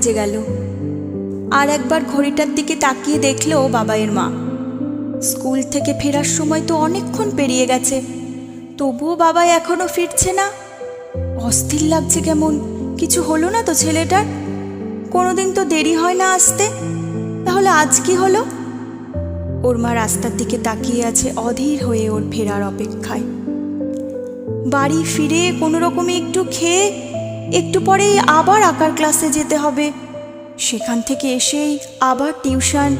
বেজে গেল। আর একবার ঘড়িটার দিকে তাকিয়ে দেখল বাবাইয়ের মা। স্কুল থেকে ফেরার সময় তো অনেকক্ষণ পেরিয়ে গেছে। তবুও বাবাই এখনও ফিরছে না। অস্থির লাগছে কেমন, কিছু হলো না তো ছেলেটার? কোনোদিন তো দেরি হয় না আসতে। তাহলে আজ কি হলো? ওর মা রাস্তার দিকে তাকিয়ে আছে অধীর হয়ে ওর ফেরার অপেক্ষায়। বাড়ি ফিরে কোনো রকমে একটু খেয়ে একটু পরেই আবার আঁকার ক্লাসে যেতে হবে। সেখান থেকে এসেই আবার টিউশন।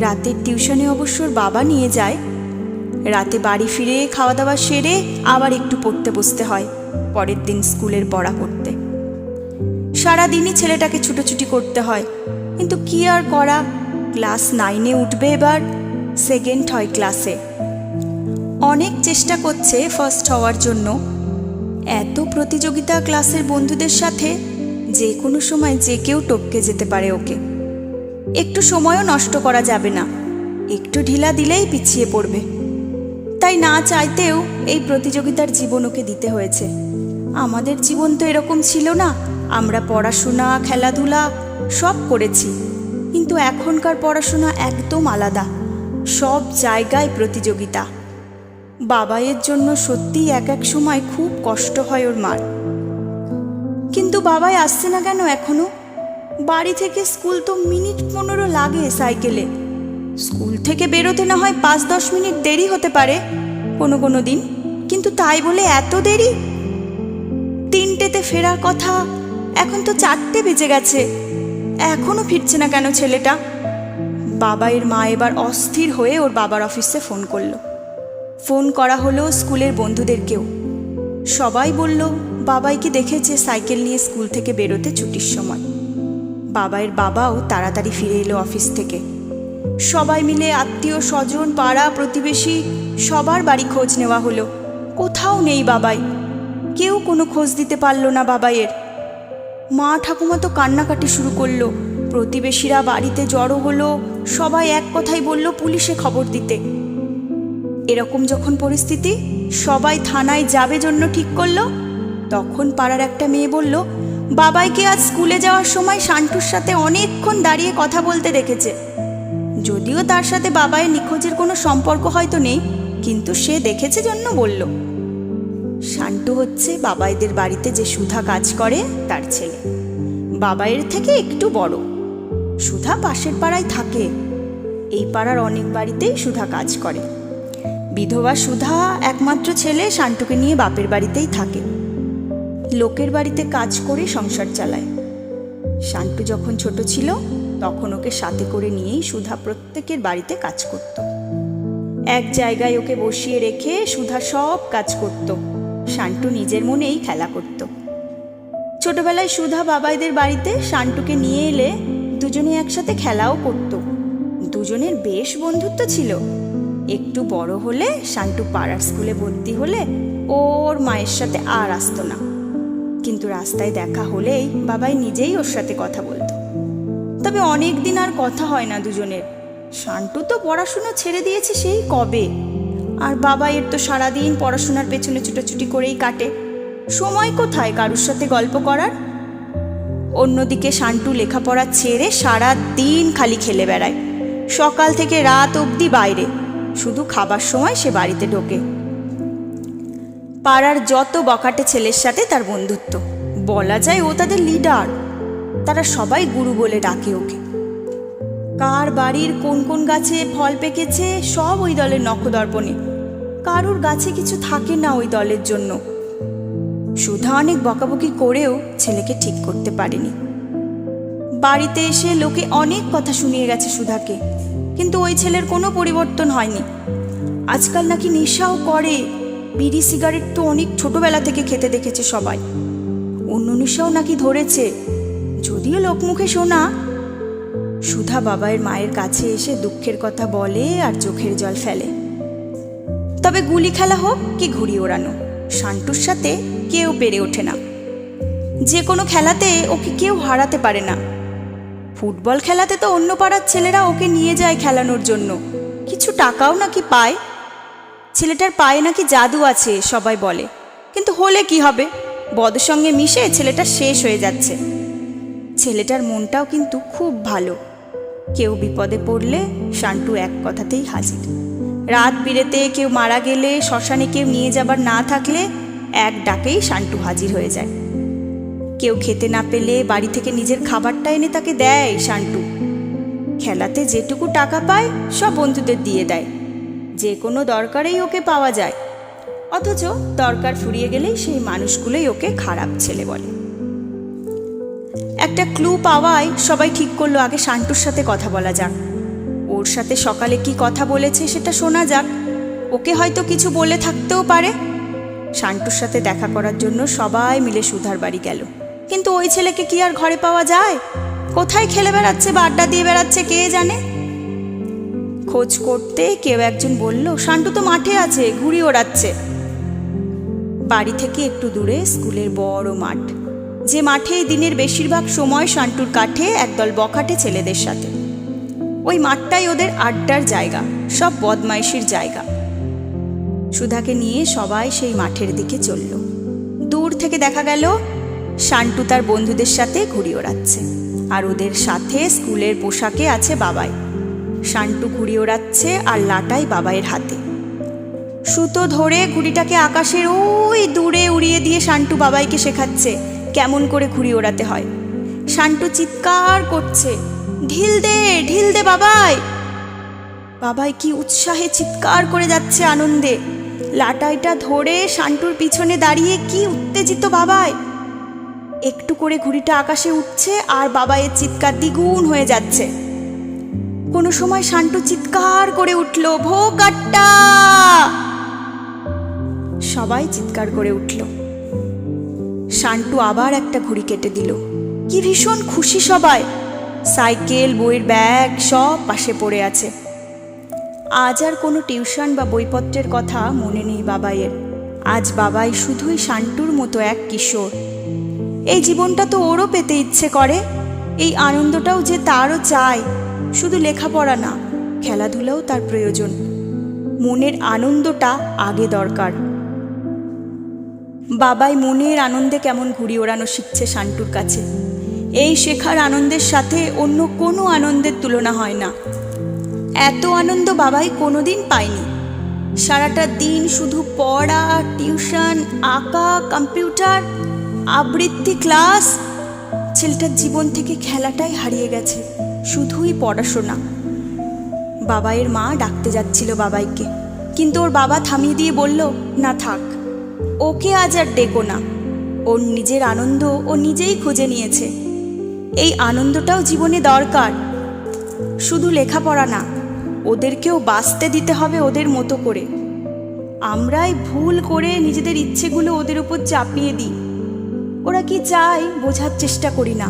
রাতের টিউশনে অবশ্য বাবা নিয়ে যায়। রাতে বাড়ি ফিরে খাওয়া দাওয়া সেরে আবার একটু পড়তে বসতে হয়, পরের দিন স্কুলের পড়া করতে। সারাদিনই ছেলেটাকে ছুটোছুটি করতে হয়। কিন্তু কি আর করা? ক্লাস নাইনে উঠবে এবার, সেকেন্ড হয় ক্লাসে। অনেক চেষ্টা করছে ফার্স্ট হওয়ার জন্য। এত প্রতিযোগিতা ক্লাসের বন্ধুদের সাথে যে কোনো সময় যে কেউ টপকে যেতে পারে ওকে। একটু সময়ও নষ্ট করা যাবে না। একটু ঢিলা দিলেই পিছিয়ে পড়বে। তাই না চাইতেও এই প্রতিযোগিতার জীবন ওকে দিতে হয়েছে। আমাদের জীবন তো এরকম ছিল না। আমরা পড়াশোনা, খেলাধুলা সব করেছি। কিন্তু এখনকার পড়াশোনা একদম আলাদা। সব জায়গায় প্রতিযোগিতা। বাবাইয়ের জন্য সত্যিই এক এক সময় খুব কষ্ট হয় ওর মার। কিন্তু বাবাই আসছে না কেন এখনও? বাড়ি থেকে স্কুল তো মিনিট পনেরো লাগে সাইকেলে। স্কুল থেকে বেরোতে না হয় পাঁচ দশ মিনিট দেরি হতে পারে, কোনো কোনো দিন। কিন্তু তাই বলে এত দেরি? তিনটেতে ফেরার কথা, এখন তো চারটে বেজে গেছে। এখনও ফিরছে না কেন ছেলেটা? বাবাইয়ের মা এবার অস্থির হয়ে ওর বাবার অফিসে ফোন করল। ফোন করা হলো স্কুলের বন্ধুদেরকেও। সবাই বলল বাবাইকে দেখেছে সাইকেল নিয়ে স্কুল থেকে বেরোতে ছুটির সময়? বাবাইয়ের বাবাও তাড়াতাড়ি ফিরে এলো অফিস থেকে। সবাই মিলে আত্মীয় স্বজন, পাড়া, প্রতিবেশী, সবার বাড়ি খোঁজ নেওয়া হলো। কোথাও নেই বাবাই। কেউ কোনো খোঁজ দিতে পারল না বাবাইয়ের। মা ঠাকুমা তো কান্নাকাটি শুরু করল। প্রতিবেশীরা বাড়িতে জড়ো হলো। সবাই এক কথাই বলল, পুলিশে খবর দিতে। এরকম যখন পরিস্থিতি, সবাই থানায় যাবে জন্য ঠিক করল, তখন পাড়ার একটা মেয়ে বলল, বাবাইকে আজ স্কুলে যাওয়ার সময় শান্টুর সাথে অনেকক্ষণ দাঁড়িয়ে কথা বলতে দেখেছে। যদিও তার সাথে বাবাইয়ের নিখোঁজের কোনো সম্পর্ক হয়তো নেই, কিন্তু সে দেখেছে জন্য বলল। শান্টু হচ্ছে বাবাইদের বাড়িতে যে সুধা কাজ করে, তার ছেলে। বাবাইয়ের থেকে একটু বড়। সুধা পাশের পাড়ায় থাকে। এই পাড়ার অনেক বাড়িতেই সুধা কাজ করে। বিধবা সুধা একমাত্র ছেলে শান্টুকে নিয়ে বাপের বাড়িতেই থাকে। লোকের বাড়িতে কাজ করে সংসার চালায়। শান্টু যখন ছোট ছিল, তখন ওকে সাথে করে নিয়েই সুধা প্রত্যেকের বাড়িতে কাজ করত। এক জায়গায় ওকে বসিয়ে রেখে সুধা সব কাজ করত। শান্টু নিজের মনেই খেলা করত। ছোটবেলায় সুধা বাবাইদের বাড়িতে শান্টুকে নিয়ে এলে দুজনে একসাথে খেলাও করত। দুজনের বেশ বন্ধুত্ব ছিল। একটু বড় হলে শান্টু পাড়ার স্কুলে ভর্তি হলে ওর মায়ের সাথে আর আসতো না। কিন্তু রাস্তায় দেখা হলেই বাবাই নিজেই ওর সাথে কথা বলতো। তবে অনেক দিন আর কথা হয় না দুজনের। শান্টু তো পড়াশুনো ছেড়ে দিয়েছে সেই কবে। আর বাবা এর তো সারাদিন পড়াশোনার পেছনে ছুটোছুটি করেই কাটে। সময় কোথায় কারুর সাথে গল্প করার? অন্যদিকে শান্টু লেখাপড়া ছেড়ে সারা দিন খালি খেলে বেড়ায়। সকাল থেকে রাত অবধি বাইরে। শুধু খাবার সময় সে বাড়িতে ঢোকে। পাড়ার যত বকাটে ছেলের সাথে তার বন্ধুত্ব। বলা যায় ও তাদের লিডার তারা সবাই গুরু বলে ডাকে ওকে। কার বাড়ির কোন কোন গাছে ফল পেকেছে, সব ওই দলের নখদর্পণে। কারুর গাছে কিছু থাকে না ওই দলের জন্য। সুধা অনেক বকাবকি করেও ছেলেকে ঠিক করতে পারেনি। বাড়িতে এসে লোকে অনেক কথা শুনিয়ে গেছে সুধাকে। কিন্তু ওই ছেলের কোনো পরিবর্তন হয়নি। আজকাল নাকি নেশাও করে। বিড়ি, সিগারেট তো অনেক ছোটবেলা থেকে খেতে দেখেছে সবাই। অন্য নেশাও নাকি ধরেছে। যদিও লোকমুখে শোনা, সুধা বাবাইয়ের মায়ের কাছে এসে দুঃখের কথা বলে আর চোখের জল ফেলে। তবে গুলি খেলা হোক কি ঘুড়ি ওড়ানো, শান্টুর সাথে কেউ পেরে ওঠে না। যে কোনো খেলাতে ওকে কেউ হারাতে পারে না। ফুটবল খেলাতে তো অন্য পাড়ার ছেলেরা ওকে নিয়ে যায় খেলানোর জন্য। কিছু টাকাও নাকি পায়? ছেলেটার পায়ে নাকি জাদু আছে, সবাই বলে। কিন্তু হলে কি হবে? বদের সঙ্গে মিশে ছেলেটা শেষ হয়ে যাচ্ছে। ছেলেটার মনটাও কিন্তু খুব ভালো। কেউ বিপদে পড়লে শান্টু এক কথাতেই হাজির। রাত বিরেতে কেউ মারা গেলে, শ্মশানে কেউ নিয়ে যাবার না থাকলে এক ডাকেই শান্টু হাজির হয়ে যায়। কেউ খেতে না পেলে বাড়ি থেকে নিজের খাবারটা এনে তাকে দেয় শান্টু। খেলাতে যেটুকু টাকা পায়, সব বন্ধুদের দিয়ে দেয়। যে কোনো দরকারেই ওকে পাওয়া যায়। অথচ দরকার ফুরিয়ে গেলেই সেই মানুষগুলোই ওকে খারাপ ছেলে বলে। একটা ক্লু পাওয়ায় সবাই ঠিক করল আগে শান্টুর সাথে কথা বলা যাক। ওর সাথে সকালে কি কথা বলেছে সেটা শোনা যাক। ওকে হয়তো কিছু বলে থাকতেও পারে। শান্টুর সাথে দেখা করার জন্য সবাই মিলে সুধার বাড়ি গেল। কিন্তু ওই ছেলেকে কি আর ঘরে পাওয়া যায়? কোথায় খেলে বেড়াচ্ছে বা আড্ডা দিয়ে বেড়াচ্ছে কে জানে? খোঁজ করতে কেউ একজন বলল, শান্টু তো মাঠে আছে, ঘুড়ি ওড়াচ্ছে। বাড়ি থেকে একটু দূরে স্কুলের বড় মাঠ। যে মাঠে দিনের বেশিরভাগ সময় শান্টুর কাঠে একদল বখাটে ছেলেদের সাথে। ওই মাঠটাই ওদের আড্ডার জায়গা, সব বদমাইশির জায়গা। সুধাকে নিয়ে সবাই সেই মাঠের দিকে চলল। দূর থেকে দেখা গেল শান্টু তার বন্ধুদের সাথে ঘুড়ি ওড়াচ্ছে, আর ওদের সাথে স্কুলের পোশাকে আছে বাবাই। শান্টু ঘুড়ি ওড়াচ্ছে আর লাটাই বাবাইয়ের হাতে। সুতো ধরে ঘুড়িটাকে আকাশের ওই দূরে উড়িয়ে দিয়ে শান্টু বাবাইকে শেখাচ্ছে কেমন করে ঘুড়ি ওড়াতে হয়। শান্টু চিৎকার করছে, ঢিল দে ঢিল দে বাবাই! বাবাই কি উৎসাহে চিৎকার করে যাচ্ছে আনন্দে। লাটাইটা ধরে শান্টুর পিছনে দাঁড়িয়ে কি উত্তেজিত বাবাই! একটু করে ঘুড়িটা আকাশে উঠছে আর বাবাইয়ের চিৎকার দ্বিগুণ হয়ে যাচ্ছে। কোনো সময় শান্টু চিৎকার করে উঠল ভোকাট্টা সবাই চিৎকার করে উঠল। শান্টু আবার একটা ঘুড়ি কেটে দিল। কি ভীষণ খুশি সবাই। সাইকেল, বইয়ের ব্যাগ সব পাশে পড়ে আছে। আজ আর কোনো টিউশন বা বইপত্রের কথা মনে নেই বাবাইয়ের। আজ বাবাই শুধুই শান্টুর মতো এক কিশোর। এই জীবনটা তো ওরও পেতে ইচ্ছে করে। এই আনন্দটাও যে তারও চায় শুধু লেখাপড়া না, খেলাধুলাও তার প্রয়োজন। মনের আনন্দটা আগে দরকার। বাবাই মনের আনন্দে কেমন ঘুড়ি ওড়ানো শিখছে শান্টুর কাছে। এই শেখার আনন্দের সাথে অন্য কোনো আনন্দের তুলনা হয় না। এত আনন্দ বাবাই কোনোদিন পায়নি। সারাটা দিন শুধু পড়া, টিউশন, আঁকা, কম্পিউটার আবৃত্তি ক্লাস। ছেলেটার জীবন থেকে খেলাটাই হারিয়ে গেছে। শুধুই পড়াশোনা। বাবাইয়ের মা ডাকতে যাচ্ছিল বাবাইকে। কিন্তু ওর বাবা থামিয়ে দিয়ে বলল, না থাক। ওকে আজ আর ডেকো না। ওর নিজের আনন্দ ও নিজেই খুঁজে নিয়েছে। এই আনন্দটাও জীবনে দরকার। শুধু লেখাপড়া না, ওদেরকেও বাঁচতে দিতে হবে ওদের মতো করে। আমরাই ভুল করে নিজেদের ইচ্ছেগুলো ওদের উপর চাপিয়ে দিই। ওরা কি চায় বোঝার চেষ্টা করি না।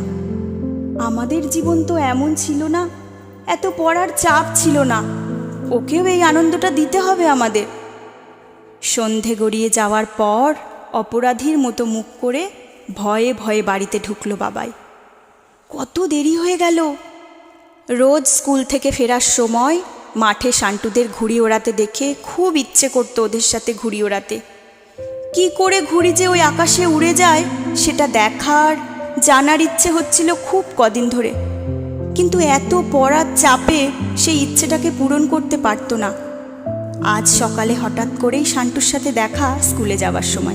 আমাদের জীবন তো এমন ছিল না, এত পড়ার চাপ ছিল না। ওকেও এই আনন্দটা দিতে হবে আমাদের। সন্ধে গড়িয়ে যাওয়ার পর অপরাধীর মতো মুখ করে ভয়ে ভয়ে বাড়িতে ঢুকলো বাবাই। কত দেরি হয়ে গেল। রোজ স্কুল থেকে ফেরার সময় মাঠে শান্টুদের ঘুড়ি ওড়াতে দেখে খুব ইচ্ছে করতো ওদের সাথে ঘুড়ি ওড়াতে। কি করে ঘুড়ি যে ওই আকাশে উড়ে যায়, সেটা দেখার জানার ইচ্ছে হচ্ছিল খুব কদিন ধরে। কিন্তু এত পড়ার চাপে সেই ইচ্ছেটাকে পূরণ করতে পারতো না। আজ সকালে হঠাৎ করেই শান্টুর সাথে দেখা স্কুলে যাওয়ার সময়।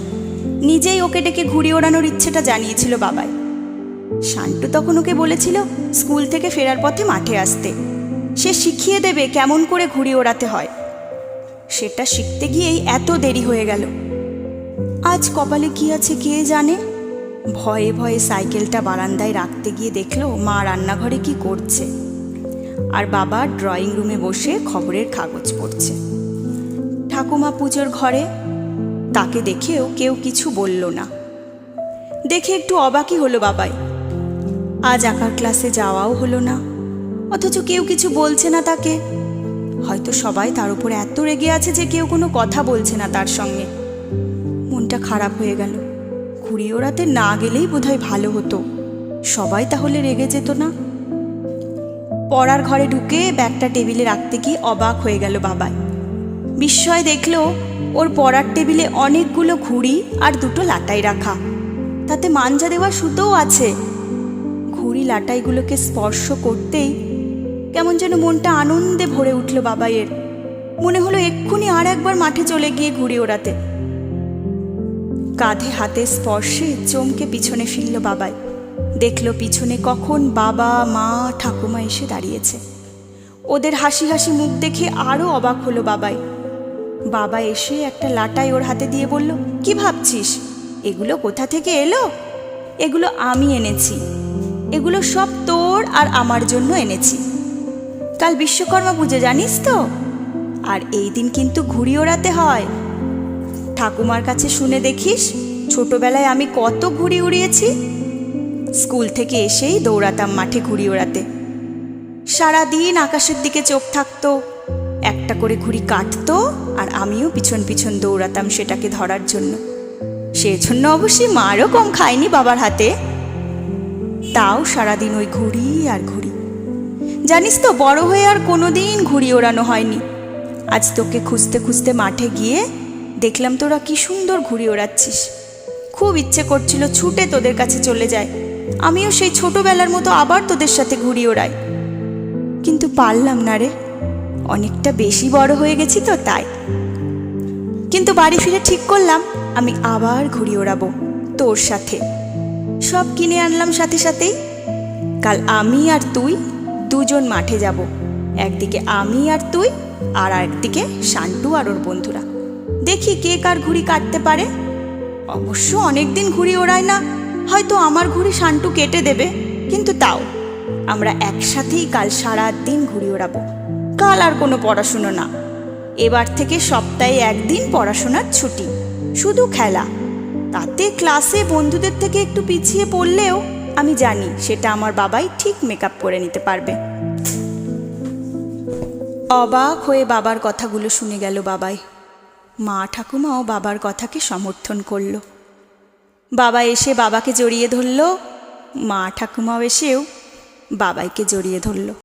নিজেই ওকে ডেকে ঘুড়ি ওড়ানোর ইচ্ছেটা জানিয়েছিল বাবাই। শান্টু তখন ওকে বলেছিল স্কুল থেকে ফেরার পথে মাঠে আসতে। সে শিখিয়ে দেবে কেমন করে ঘুড়ি ওড়াতে হয়। সেটা শিখতে গিয়েই এত দেরি হয়ে গেল। আজ কপালে কি আছে কে জানে? ভয়ে ভয়ে সাইকেলটা বারান্দায় রাখতে গিয়ে দেখল মা রান্নাঘরে কি করছে। আর বাবা ড্রয়িং রুমে বসে খবরের কাগজ পড়ছে। ঠাকুমা পুজোর ঘরে? তাকে দেখেও কেউ কিছু বলল না। দেখে একটু অবাকই হলো বাবাই। আজ আঁকার ক্লাসে যাওয়াও হলো না। অথচ কেউ কিছু বলছে না তাকে। হয়তো সবাই তার উপর এত রেগে আছে যে কেউ কোনো কথা বলছে না তার সঙ্গে। মনটা খারাপ হয়ে গেল। ঘুড়ি ওড়াতে না গেলেই বোধহয় ভালো হতো। সবাই তাহলে রেগে যেত না। পড়ার ঘরে ঢুকে ব্যাগটা টেবিলে রাখতে গিয়ে অবাক হয়ে গেল বাবাই। বিস্ময় দেখল, ওর পড়ার টেবিলে অনেকগুলো ঘুড়ি আর দুটো লাটাই রাখা। তাতে মাঞ্জা দেওয়া সুতোও আছে। ঘুড়ি লাটাইগুলোকে স্পর্শ করতেই কেমন যেন মনটা আনন্দে ভরে উঠল বাবাইয়ের। মনে হলো এক্ষুনি আর একবার মাঠে চলে গিয়ে ঘুড়ি ওড়াতে। কাঁধে হাতে স্পর্শে চমকে পিছনে ফিরল বাবাই। দেখল পিছনে কখন বাবা, মা, ঠাকুমা এসে দাঁড়িয়েছে। ওদের হাসি হাসি মুখ দেখে আরও অবাক হলো বাবাই। বাবা এসে একটা লাটাই ওর হাতে দিয়ে বলল, কি ভাবছিস? এগুলো কোথা থেকে এলো? এগুলো আমি এনেছি। এগুলো সব তোর আর আমার জন্য এনেছি। কাল বিশ্বকর্মা পুজো জানিস তো? আর এই দিন কিন্তু ঘুড়ি ওড়াতে হয়। ঠাকুমার কাছে শুনে দেখিস, ছোটবেলায় আমি কত ঘুড়ি উড়িয়েছি। স্কুল থেকে এসেই দৌড়াতাম মাঠে ঘুড়ি ওড়াতে। সারাদিন আকাশের দিকে চোখ থাকতো, একটা করে ঘুড়ি কাটতো আর আমিও পিছন পিছন দৌড়াতাম সেটাকে ধরার জন্য। সেজন্য অবশ্যই মারও কম খায়নি বাবার হাতে। তাও সারাদিন ওই ঘুড়ি আর ঘুড়ি। জানিস তো, বড় হয়ে আর কোনোদিন ঘুড়ি ওড়ানো হয়নি। আজ তোকে খুঁজতে খুঁজতে মাঠে গিয়ে দেখলাম তোরা কি সুন্দর ঘুড়ি ওড়াচ্ছিস। খুব ইচ্ছে করছিল ছুটে তোদের কাছে চলে যায়। আমিও সেই ছোটবেলার মতো আবার তোদের সাথে ঘুড়ি ওড়াই। কিন্তু পারলাম না রে। অনেকটা বেশি বড় হয়ে গেছি তো তাই। কিন্তু বাড়ি ফিরে ঠিক করলাম, আমি আবার ঘুড়ি ওড়াবো তোর সাথে। সব কিনে আনলাম সাথে সাথেই। কাল আমি আর তুই দুজন মাঠে যাব। একদিকে আমি আর তুই, আর একদিকে শান্টু আর ওর বন্ধুরা। দেখি কে কার ঘুড়ি কাটতে পারে। অবশ্য অনেকদিন ঘুড়ি ওড়ায় না, হয়তো আমার ঘুড়ি শান্টু কেটে দেবে, কিন্তু তাও। আমরা একসাথেই কাল সারা দিন ঘুড়ি ওড়াবো। কাল আর কোনো পড়াশুনো না। এবার থেকে সপ্তাহে একদিন পড়াশোনার ছুটি, শুধু খেলা। তাতে ক্লাসে বন্ধুদের থেকে একটু পিছিয়ে পড়লেও আমি জানি সেটা আমার বাবাই ঠিক মেকআপ করে নিতে পারবে। অবাক হয়ে বাবার কথাগুলো শুনে গেল বাবাই। মা ঠাকুমাও বাবার কথাকে সমর্থন করল। বাবা এসে বাবাকে জড়িয়ে ধরল, মা ঠাকুমাও এসেও বাবাইকে জড়িয়ে ধরল।